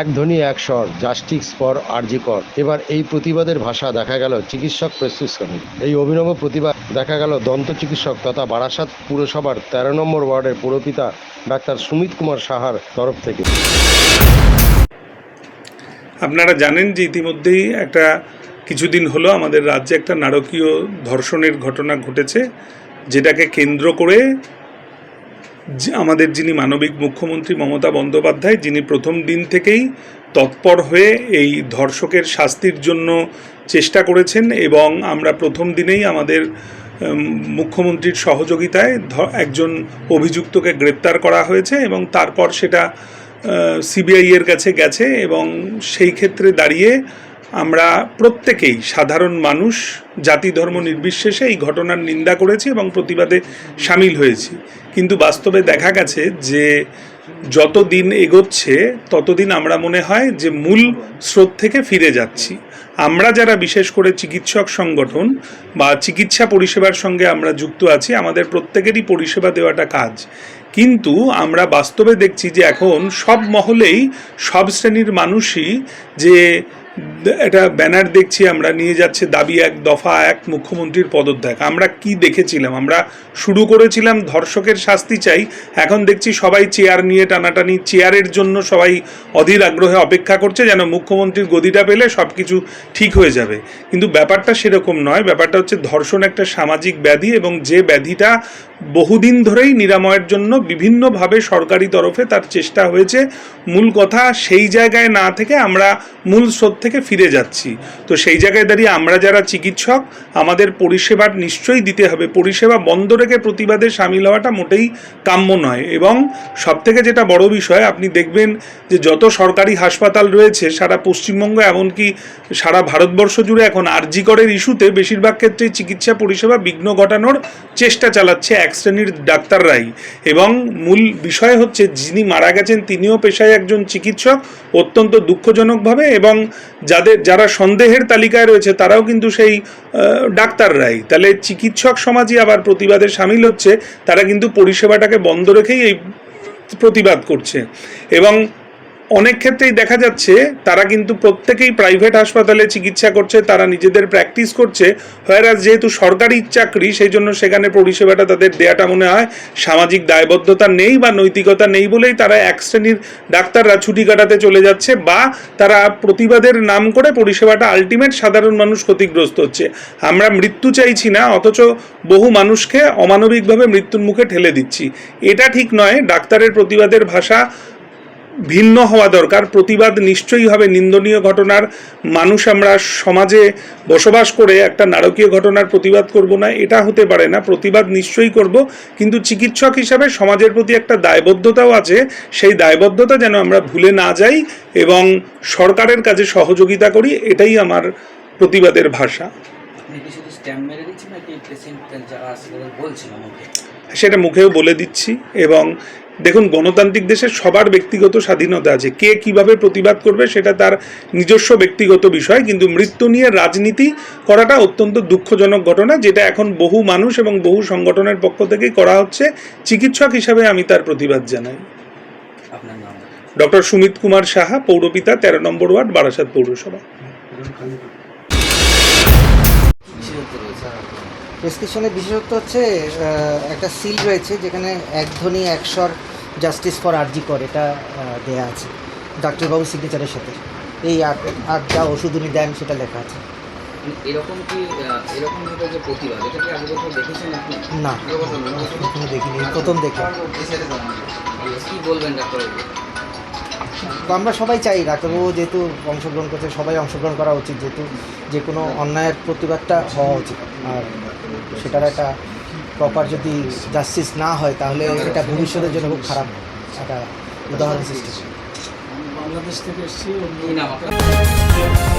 এক ধ্বনি এক স্বর জাস্টিস ফর আরজিকর এবার এই প্রতিবাদের ভাষা দেখা গেল চিকিৎসক প্রেসক্রিপশনে এই অভিনব প্রতিবাদ দেখা গেল দন্ত চিকিৎসক তথা বারাসাত পুরসভার তেরো নম্বর ওয়ার্ডের পুরপিতা ডাক্তার সুমিত কুমার সাহার তরফ থেকে। আপনারা জানেন যে ইতিমধ্যেই একটা কিছুদিন হলো আমাদের রাজ্যে একটা নারকীয় ধর্ষণের ঘটনা ঘটেছে, যেটাকে কেন্দ্র করে আমাদের যিনি মানবিক মুখ্যমন্ত্রী মমতা বন্দ্যোপাধ্যায়, যিনি প্রথম দিন থেকেই তৎপর হয়ে এই ধর্ষকের শাস্তির জন্য চেষ্টা করেছেন এবং আমরা প্রথম দিনেই আমাদের মুখ্যমন্ত্রীর সহযোগিতায় একজন অভিযুক্তকে গ্রেপ্তার করা হয়েছে এবং তারপর সেটা সিবিআই এর কাছে গেছে এবং সেই ক্ষেত্রে দাঁড়িয়ে আমরা প্রত্যেকেই সাধারণ মানুষ, জাতি ধর্ম নির্বিশেষে এই ঘটনার নিন্দা করেছি এবং প্রতিবাদে সামিল হয়েছি। কিন্তু বাস্তবে দেখা গেছে যে যত দিন এগোচ্ছে, ততদিন আমরা মনে হয় যে মূল স্রোত থেকে ফিরে যাচ্ছি। আমরা যারা বিশেষ করে চিকিৎসক সংগঠন বা চিকিৎসা পরিষেবার সঙ্গে আমরা যুক্ত আছি, আমাদের প্রত্যেকেরই পরিষেবা দেওয়াটা কাজ। কিন্তু আমরা বাস্তবে দেখছি যে এখন সব মহলেই সব শ্রেণির মানুষই যে একটা ব্যানার দেখছি, আমরা নিয়ে যাচ্ছে, দাবি এক, দফা এক, মুখ্যমন্ত্রীর পদত্যাগ। আমরা কি দেখেছিলাম? আমরা শুরু করেছিলাম, ধর্ষকের শাস্তি চাই। এখন দেখছি সবাই চেয়ার নিয়ে টানাটানি, চেয়ারের জন্য সবাই অধীর আগ্রহে অপেক্ষা করছে যেন মুখ্যমন্ত্রীর গদিটা পেলে সব কিছু ঠিক হয়ে যাবে। কিন্তু ব্যাপারটা সেরকম নয়, ব্যাপারটা হচ্ছে ধর্ষণ একটা সামাজিক ব্যাধি এবং যে ব্যাধিটা বহুদিন ধরেই নিরাময়ের জন্য বিভিন্নভাবে সরকারি তরফে তার চেষ্টা হয়েছে। মূল কথা, সেই জায়গায় না থেকে আমরা মূল স্রোত থেকে ফিরে যাচ্ছি। তো সেই জায়গায় দাঁড়িয়ে আমরা যারা চিকিৎসক, আমাদের পরিষেবার নিশ্চয়ই দিতে হবে। পরিষেবা বন্ধ রেখে প্রতিবাদে সামিল হওয়াটা মোটেই কাম্য নয়। এবং সবথেকে যেটা বড় বিষয়, আপনি দেখবেন যে যত সরকারি হাসপাতাল রয়েছে, সারা পশ্চিমবঙ্গ এমনকি সারা ভারতবর্ষ জুড়ে এখন আরজিকরের ইস্যুতে বেশিরভাগ ক্ষেত্রে চিকিৎসা পরিষেবা বিঘ্ন ঘটানোর চেষ্টা চালাচ্ছে এক শ্রেণির ডাক্তাররাই। এবং মূল বিষয় হচ্ছে, যিনি মারা গেছেন তিনিও পেশায় একজন চিকিৎসক, অত্যন্ত দুঃখজনকভাবে এবং যাদের, যারা সন্দেহের তালিকায় রয়েছে, তারাও কিন্তু সেই ডাক্তাররাই। তাহলে চিকিৎসক সমাজই আবার প্রতিবাদে সামিল হচ্ছে, তারা কিন্তু পরিষেবাটাকে বন্ধ রেখেই এই প্রতিবাদ করছে। এবং অনেক ক্ষেত্রেই দেখা যাচ্ছে তারা কিন্তু প্রত্যেকেই প্রাইভেট হাসপাতালে চিকিৎসা করছে, তারা নিজেদের প্র্যাকটিস করছে হয়ারাজ যেহেতু সরকারি চাকরি সেই জন্য সেখানে পরিষেবাটা তাদের দেয়াটা মনে হয় সামাজিক দায়বদ্ধতা নেই বা নৈতিকতা নেই বলেই তারা এক শ্রেণির ডাক্তাররা ছুটি কাটাতে চলে যাচ্ছে বা তারা প্রতিবাদের নাম করে পরিষেবাটা আলটিমেট সাধারণ মানুষ ক্ষতিগ্রস্ত হচ্ছে। আমরা মৃত্যু চাইছি না, অথচ বহু মানুষকে অমানবিকভাবে মৃত্যুর মুখে ঠেলে দিচ্ছি। এটা ঠিক নয়, ডাক্তারের প্রতিবাদের ভাষা ভিন্ন হওয়া দরকার। প্রতিবাদ নিশ্চয়ই হবে নিন্দনীয় ঘটনার। মানুষ আমরা সমাজে বসবাস করে একটা নারকীয় ঘটনার প্রতিবাদ করব না এটা হতে পারে না। প্রতিবাদ নিশ্চয়ই করব কিন্তু চিকিৎসক হিসাবে সমাজের প্রতি একটা দায়বদ্ধতাও আছে। সেই দায়বদ্ধতা যেন আমরা ভুলে না যাই এবং সরকারের কাজে সহযোগিতা করি এটাই আমার প্রতিবাদের ভাষা। সেটা মুখেও বলে দিচ্ছি এবং দেখুন গণতান্ত্রিক দেশে সবার ব্যক্তিগত স্বাধীনতা আছে। কে কীভাবে প্রতিবাদ করবে সেটা তার নিজস্ব ব্যক্তিগত বিষয় কিন্তু মৃত্যু নিয়ে রাজনীতি করাটা অত্যন্ত দুঃখজনক ঘটনা যেটা এখন বহু মানুষ এবং বহু সংগঠনের পক্ষ থেকেই করা হচ্ছে। চিকিৎসক হিসাবে আমি তার প্রতিবাদ জানাই। ডক্টর সুমিত কুমার সাহা পৌরপিতা তেরো নম্বর ওয়ার্ড বারাসাত পৌরসভা। প্রেসক্রিপশনের বিশেষত্ব হচ্ছে একটা সিল রয়েছে যেখানে এক ধ্বনি একস্বর জাস্টিস ফর আরজি কর এটা দেয়া আছে। ডাক্তারবাবু সিগনেচারের সাথে। এই আর আর যা ওষুধ উনি দেন সেটা লেখা আছে। এরকম কি এরকম যে প্রতিবাদ এটা কি আগে কোথাও দেখেছেন আপনি? না কখনো দেখিনি প্রথম দেখে। কি বলবেন ডাক্তারবাবু? তো আমরা সবাই চাই ডাক্তারবাবু যেহেতু অংশগ্রহণ করছে সবাই অংশগ্রহণ করা উচিত যেহেতু যে কোনো অন্যায়ের প্রতিবাদটা হওয়া উচিত। আর সেটার একটা প্রপার যদি জাস্টিস না হয় তাহলে এটা ভবিষ্যতের জন্য খুব খারাপ একটা উদাহরণ সৃষ্টি বাংলাদেশ থেকে এসেছি